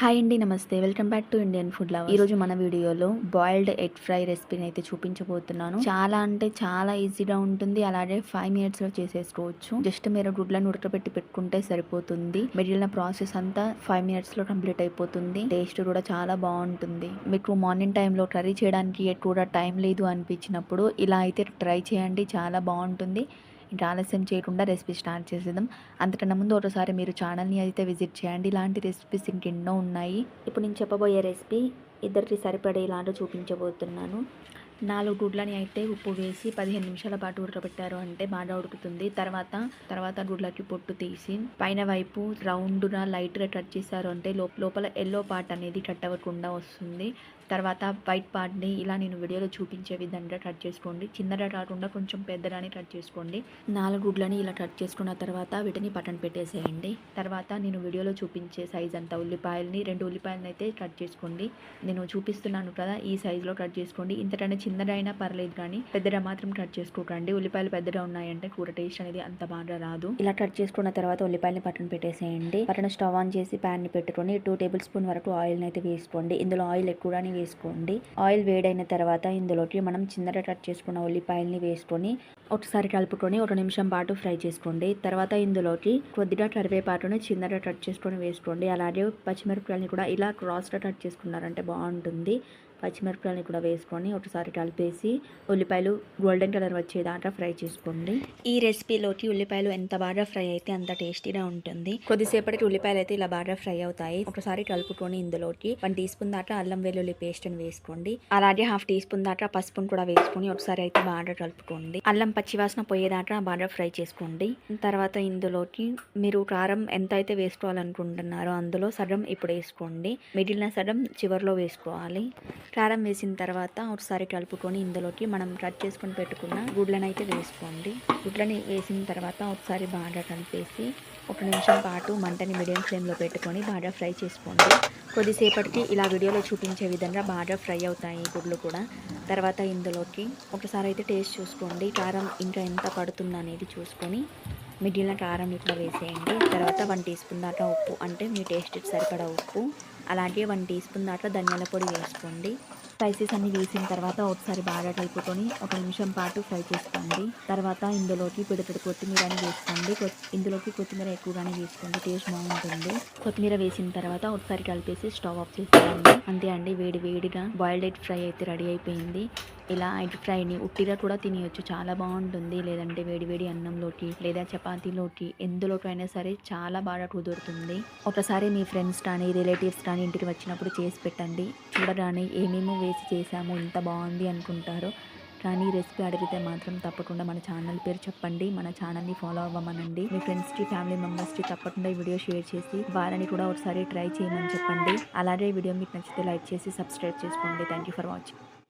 Hi అండి నమస్తే. Welcome back to Indian food lover ఈరోజు మన వీడియోలో బాయిల్డ్ ఎగ్ ఫ్రై రెసిపీని అయితే చూపించబోతున్నాను. చాలా అంటే చాలా ఈజీగా ఉంటుంది. అలాగే ఫైవ్ మినిట్స్లో చేసేసుకోవచ్చు. జస్ట్ మీరు గుడ్లను ఉడకబెట్టి పెట్టుకుంటే సరిపోతుంది. మిగిలిన ప్రాసెస్ అంతా ఫైవ్ మినిట్స్లో కంప్లీట్ అయిపోతుంది. టేస్ట్ కూడా చాలా బాగుంటుంది. మీకు మార్నింగ్ టైంలో కర్రీ చేయడానికి ఎక్కువగా టైం లేదు అనిపించినప్పుడు ఇలా అయితే ట్రై చేయండి. చాలా బాగుంటుంది. ఇంకా ఆలస్యం చేయకుండా రెసిపీ స్టార్ట్ చేసేద్దాం. అంతకన్నా ముందు ఒకసారి మీరు ఛానల్ని అయితే విజిట్ చేయండి. ఇలాంటి రెసిపీస్ ఇంకెన్నో ఉన్నాయి. ఇప్పుడు నేను చెప్పబోయే రెసిపీ ఇద్దరికి సరిపడేలాగా చూపించబోతున్నాను. నాలుగు గుడ్లని అయితే ఉప్పు వేసి పదిహేను నిమిషాల పాటు ఉడకబెట్టారు అంటే బాగా ఉడుకుతుంది. తర్వాత తర్వాత గుడ్లకి పొట్టు తీసి పైన వైపు రౌండ్గా లైట్గా కట్ చేశారు అంటే లోపల ఎల్లో పార్ట్ అనేది కట్ అవ్వకుండా వస్తుంది. తర్వాత వైట్ పార్ట్ని ఇలా నేను వీడియోలో చూపించే విధంగా కట్ చేసుకోండి. చిన్నగా కాకుండా కొంచెం పెద్దగానే కట్ చేసుకోండి. నాలుగు గుడ్లని ఇలా కట్ చేసుకున్న తర్వాత వీటిని పక్కన పెట్టేసేయండి. తర్వాత నేను వీడియోలో చూపించే సైజ్ అంతా ఉల్లిపాయలని రెండు ఉల్లిపాయలని అయితే కట్ చేసుకోండి. నేను చూపిస్తున్నాను కదా ఈ సైజులో కట్ చేసుకోండి. ఇంతకన్నా చిన్నదైనా అయినా పర్లేదు కానీ పెద్దగా మాత్రం కట్ చేసుకోకండి. ఉల్లిపాయలు పెద్దగా ఉన్నాయంటే కూర టేస్ట్ అనేది అంత బాగా రాదు. ఇలా కట్ చేసుకున్న తర్వాత ఉల్లిపాయలని పక్కన పెట్టేసేయండి. పక్కన స్టవ్ ఆన్ చేసి ప్యాన్ని పెట్టుకొని టూ టేబుల్ స్పూన్ వరకు ఆయిల్ అయితే వేసుకోండి. ఇందులో ఆయిల్ ఎక్కువగానే వేసుకోండి. ఆయిల్ వేడైన తర్వాత ఇందులోకి మనం చిన్నగా కట్ చేసుకున్న ఉల్లిపాయల్ని వేసుకొని ఒకసారి కలుపుకొని ఒక నిమిషం పాటు ఫ్రై చేసుకోండి. తర్వాత ఇందులోకి కొద్దిగా కరివేపాటుని చిన్నగా కట్ చేసుకొని వేసుకోండి. అలాగే పచ్చిమిరపకాయలని కూడా ఇలా క్రాస్గా కట్ చేసుకున్నారంటే బాగుంటుంది. పచ్చిమిరపకాయలు కూడా వేసుకొని ఒకసారి కలిపేసి ఉల్లిపాయలు గోల్డెన్ కలర్ వచ్చేదాకా ఫ్రై చేసుకోండి. ఈ రెసిపీలోకి ఉల్లిపాయలు ఎంత బాగా ఫ్రై అయితే అంత టేస్టీగా ఉంటుంది. కొద్దిసేపటికి ఉల్లిపాయలు అయితే ఇలా బాగా ఫ్రై అవుతాయి. ఒకసారి కలుపుకొని ఇందులోకి వన్ టీ స్పూన్ దాకా అల్లం వెల్లుల్లి పేస్ట్ అని వేసుకోండి. అలాగే హాఫ్ టీ స్పూన్ దాకా పసుపును కూడా వేసుకొని ఒకసారి అయితే బాగా కలుపుకోండి. అల్లం పచ్చివాసన పోయేదాకా బాగా ఫ్రై చేసుకోండి. తర్వాత ఇందులోకి మీరు కారం ఎంత అయితే వేసుకోవాలనుకుంటున్నారో అందులో సగం ఇప్పుడు వేసుకోండి. మిగిలిన సగం చివరిలో వేసుకోవాలి. కారం వేసిన తర్వాత ఒకసారి కలుపుకొని ఇందులోకి మనం కట్ చేసుకొని పెట్టుకున్న గుడ్లను అయితే వేసుకోండి. గుడ్లని వేసిన తర్వాత ఒకసారి బాగా కలిపేసి ఒక నిమిషం పాటు మంటని మీడియం ఫ్లేమ్లో పెట్టుకొని బాగా ఫ్రై చేసుకోండి. కొద్దిసేపటికి ఇలా వీడియోలో చూపించే విధంగా బాగా ఫ్రై అవుతాయి గుడ్లు కూడా. తర్వాత ఇందులోకి ఒకసారి అయితే టేస్ట్ చూసుకోండి. కారం ఇంకా ఎంత పడుతుంది అనేది చూసుకొని మిగిలిన కారం ఇట్లా వేసేయండి. తర్వాత వన్ టీ స్పూన్ దాకా ఉప్పు అంటే మీ టేస్ట్కి సరిపడా ఉప్పు. అలాగే వన్ టీ స్పూన్ దాకా ధనియాల పొడి వేసుకోండి. స్పైసెస్ అన్ని వేసిన తర్వాత ఒకసారి బాగా కలుపుకొని ఒక నిమిషం పాటు ఫ్రై చేసుకోండి. తర్వాత ఇందులోకి పిడతడి కొత్తిమీర అని వేసుకోండి. ఇందులోకి కొత్తిమీర ఎక్కువగానే వేసుకోండి. టేస్ట్ బాగుంటుంది. కొత్తిమీర వేసిన తర్వాత ఒకసారి కలిపేసి స్టవ్ ఆఫ్ చేసుకోండి అంతే అండి వేడి వేడిగా బాయిల్డ్ ఎగ్ ఫ్రై అయితే రెడీ అయిపోయింది. ఇలా ఎగ్ ఫ్రైని ఉట్టిగా కూడా తినేయచ్చు. చాలా బాగుంటుంది. లేదంటే వేడివేడి అన్నంలోకి లేదా చపాతీలోకి ఎందులోకైనా సరే చాలా బాగా కుదురుతుంది. ఒకసారి మీ ఫ్రెండ్స్ కానీ రిలేటివ్స్ కానీ ఇంటికి వచ్చినప్పుడు చేసి పెట్టండి. చూడగానే ఏమేమో వేసి చేసాము ఇంత బాగుంది అనుకుంటారు. కానీ రెసిపీ అడిగితే మాత్రం తప్పకుండా మన ఛానల్ పేరు చెప్పండి. మన ఛానల్ని ఫాలో అవ్వమనండి. మీ ఫ్రెండ్స్కి ఫ్యామిలీ మెంబర్స్కి తప్పకుండా ఈ వీడియో షేర్ చేసి వారిని కూడా ఒకసారి ట్రై చేయమని చెప్పండి. అలాగే వీడియో మీకు నచ్చితే లైక్ చేసి సబ్స్క్రైబ్ చేసుకోండి. Thank you for watching.